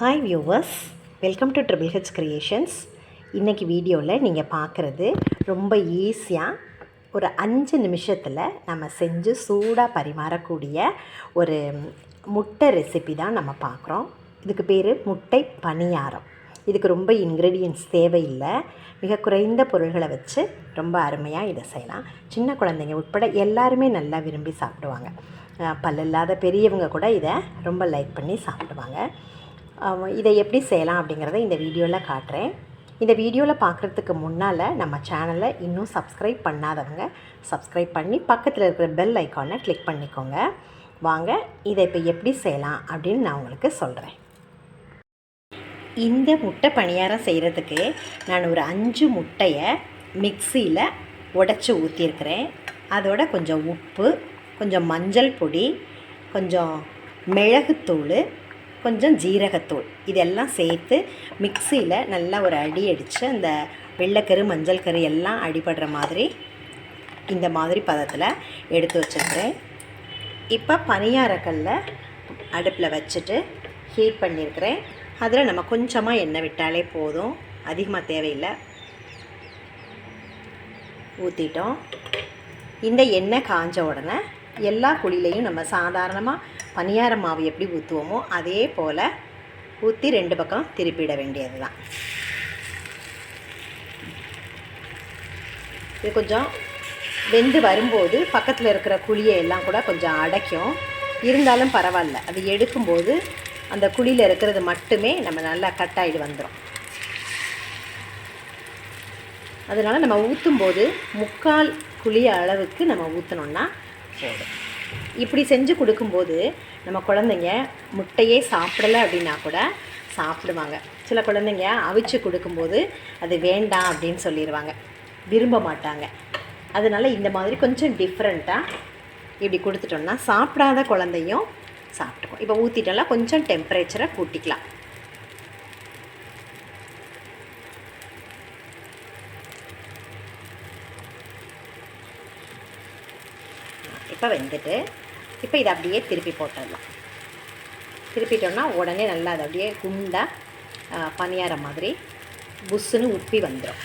Hi viewers welcome to triple H creations இன்றைக்கி வீடியோவில் நீங்கள் பார்க்குறது ரொம்ப ஈஸியாக ஒரு அஞ்சு நிமிஷத்தில் நம்ம செஞ்சு சூடாக பரிமாறக்கூடிய ஒரு முட்டை ரெசிபி தான் நம்ம பார்க்குறோம் இதுக்கு பேர் முட்டை பணியாரம். இதுக்கு ரொம்ப இன்க்ரீடியன்ஸ் தேவையில்லை. மிக குறைந்த பொருள்களை வச்சு ரொம்ப அருமையாக இதை செய்யலாம். சின்ன குழந்தைங்க உட்பட எல்லாருமே நல்லா விரும்பி சாப்பிடுவாங்க. பல்லில்லாத பெரியவங்க கூட இதை ரொம்ப லைக் பண்ணி சாப்பிடுவாங்க. இதை எப்படி செய்யலாம் அப்படிங்கிறத இந்த வீடியோவில் காட்டுறேன். இந்த வீடியோவில் பார்க்குறதுக்கு முன்னால் நம்ம சேனலை இன்னும் சப்ஸ்கிரைப் பண்ணாதவங்க சப்ஸ்கிரைப் பண்ணி பக்கத்தில் இருக்கிற பெல் ஐக்கானை கிளிக் பண்ணிக்கோங்க. வாங்க இதை இப்போ எப்படி செய்யலாம் அப்படின்னு நான் உங்களுக்கு சொல்கிறேன் இந்த முட்டை பணியாரம் செய்கிறதுக்கு நான் ஒரு அஞ்சு முட்டையை மிக்சியில் உடச்சி ஊற்றிருக்கிறேன் அதோட கொஞ்சம் உப்பு கொஞ்சம் மஞ்சள் பொடி கொஞ்சம் மிளகுத்தூள் கொஞ்சம் ஜீரகத்தூள். இதெல்லாம் சேர்த்து மிக்சியில் நல்லா ஒரு அடி அடித்து அந்த வெள்ளைக்கரு மஞ்சள் கரு எல்லாம் அடிபடுற மாதிரி இந்த மாதிரி பதத்தில் எடுத்து வச்சுருக்கிறேன். இப்போ பனியாரக்கல்ல அடுப்பில் வச்சுட்டு ஹீட் பண்ணியிருக்கிறேன் அதில் நம்ம கொஞ்சமாக எண்ணெய் விட்டாலே போதும். அதிகமாக தேவையில்லை. ஊற்றிட்டோம் இந்த எண்ணெய் காஞ்ச உடனே எல்லா குழிலையும் நம்ம சாதாரணமாக பனியார மாவு எப்படி ஊற்றுவோமோ அதே போல் ஊற்றி ரெண்டு பக்கம் திருப்பிட வேண்டியது தான் இது கொஞ்சம் வெந்து வரும்போது பக்கத்தில் இருக்கிற குழியை எல்லாம் கூட கொஞ்சம் அடைக்கும். இருந்தாலும் பரவாயில்ல. அது எடுக்கும்போது அந்த குழியில் இருக்கிறது மட்டுமே நம்ம நல்லா கட் வந்துடும் அதனால் நம்ம ஊற்றும்போது முக்கால் குழி அளவுக்கு நம்ம ஊற்றினோன்னா போதும். இப்படி செஞ்சு கொடுக்கும்போது நம்ம குழந்தைங்க முட்டையே சாப்பிடலை அப்படின்னா கூட சாப்பிடுவாங்க. சில குழந்தைங்க அவிச்சு கொடுக்கும்போது அது வேண்டாம் அப்படின்னு சொல்லிடுவாங்க. விரும்ப மாட்டாங்க. அதனால் இந்த மாதிரி கொஞ்சம் டிஃப்ரெண்ட்டாக இப்படி கொடுத்துட்டோம்னா சாப்பிடாத குழந்தையும் சாப்பிட்டுக்கும். இப்போ ஊற்றிட்டோம்னா கொஞ்சம் டெம்பரேச்சரை கூட்டிக்கலாம். இப்போ வெந்துட்டு இப்போ இதை அப்படியே திருப்பி போட்டுடலாம். திருப்பிட்டோம்னா உடனே நல்லா அது அப்படியே குண்டாக பனியார மாதிரி புஷ்ஷுன்னு உப்பி வந்துடும்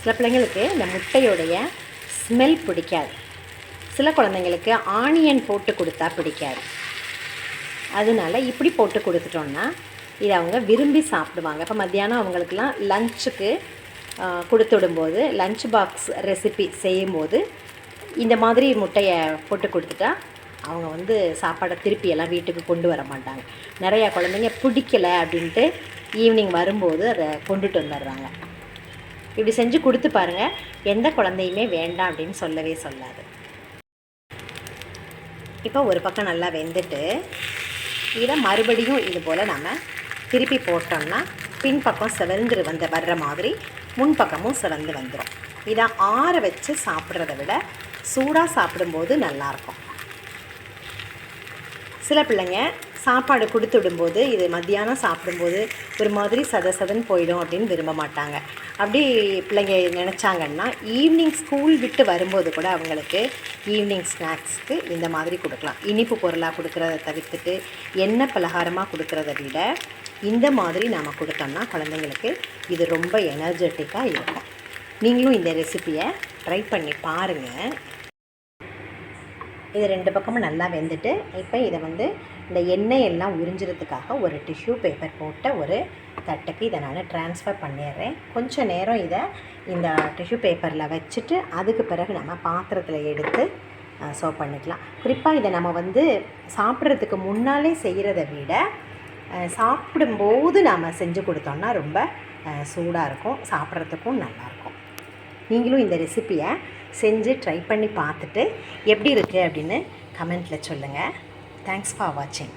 சில பிள்ளைங்களுக்கு இந்த முட்டையுடைய ஸ்மெல் பிடிக்காது. சில குழந்தைங்களுக்கு ஆனியன் போட்டு கொடுத்தா பிடிக்காது. அதனால இப்படி போட்டு கொடுத்துட்டோன்னா இதை அவங்க விரும்பி சாப்பிடுவாங்க. இப்போ மத்தியானம் அவங்களுக்குலாம் லஞ்சுக்கு கொடுத்து விடும்போது லஞ்ச் பாக்ஸ் ரெசிபி செய்யும்போது இந்த மாதிரி முட்டையை போட்டு கொடுத்துட்டா அவங்க வந்து சாப்பாடை திருப்பி எல்லாம் வீட்டுக்கு கொண்டு வர மாட்டாங்க. நிறையா குழந்தைங்க பிடிக்கல அப்படின்ட்டு ஈவினிங் வரும்போது அதை கொண்டுட்டு வந்துடுறாங்க. இப்படி செஞ்சு கொடுத்து பாருங்கள் எந்த குழந்தையுமே வேண்டாம் அப்படின்னு சொல்லவே சொல்லாது. இப்போ ஒரு பக்கம் நல்லா வெந்துட்டு இதை மறுபடியும் இது போல் நம்ம திருப்பி போட்டோம்னா பின்பக்கம் சிவந்து வந்த வர்ற மாதிரி முன்பக்கமும் சிவந்து வந்துடும் இதை ஆற வச்சு சாப்பிட்றத விட சூடாக சாப்பிடும்போது நல்லாயிருக்கும் சில பிள்ளைங்க சாப்பாடு கொடுத்து விடும்போது இது மத்தியானம் சாப்பிடும்போது ஒரு மாதிரி சத போயிடும் அப்படின்னு விரும்ப மாட்டாங்க. அப்படி பிள்ளைங்க நினச்சாங்கன்னா ஈவினிங் ஸ்கூல் விட்டு வரும்போது கூட அவங்களுக்கு ஈவினிங் ஸ்நாக்ஸ்க்கு இந்த மாதிரி கொடுக்கலாம். இனிப்பு பொருளாக கொடுக்குறத தவிர்த்துட்டு எண்ணெய் பலகாரமாக கொடுக்குறத விட இந்த மாதிரி நாம் கொடுத்தோம்னா குழந்தைங்களுக்கு இது ரொம்ப எனர்ஜெட்டிக்காக இருக்கும். நீங்களும் இந்த ரெசிப்பியை ட்ரை பண்ணி பாருங்கள் இது ரெண்டு பக்கமும் நல்லா வெந்துட்டு இப்போ இதை வந்து இந்த எண்ணெய் எல்லாம் உறிஞ்சிறதுக்காக ஒரு டிஷ்யூ பேப்பர் போட்ட ஒரு தட்டுக்கு இதை நான் ட்ரான்ஸ்ஃபர் பண்ணிடுறேன். கொஞ்சம் நேரம் இதை இந்த டிஷ்யூ பேப்பரில் வச்சுட்டு அதுக்கு பிறகு நம்ம பாத்திரத்தில் எடுத்து சர்வ் பண்ணிக்கலாம். குறிப்பாக இதை நம்ம வந்து சாப்பிட்றதுக்கு முன்னாலே செய்கிறத விட சாப்பிடும்போது நாம் செஞ்சு கொடுத்தோம்னா ரொம்ப சூடாக இருக்கும். சாப்பிட்றதுக்கும் நல்லாயிருக்கும் நீங்களும் இந்த ரெசிப்பியை செஞ்சு ட்ரை பண்ணி பார்த்துட்டு எப்படி இருக்குது அப்படின்னு கமெண்ட்டில் சொல்லுங்கள் தேங்க்ஸ் ஃபார் வாட்சிங்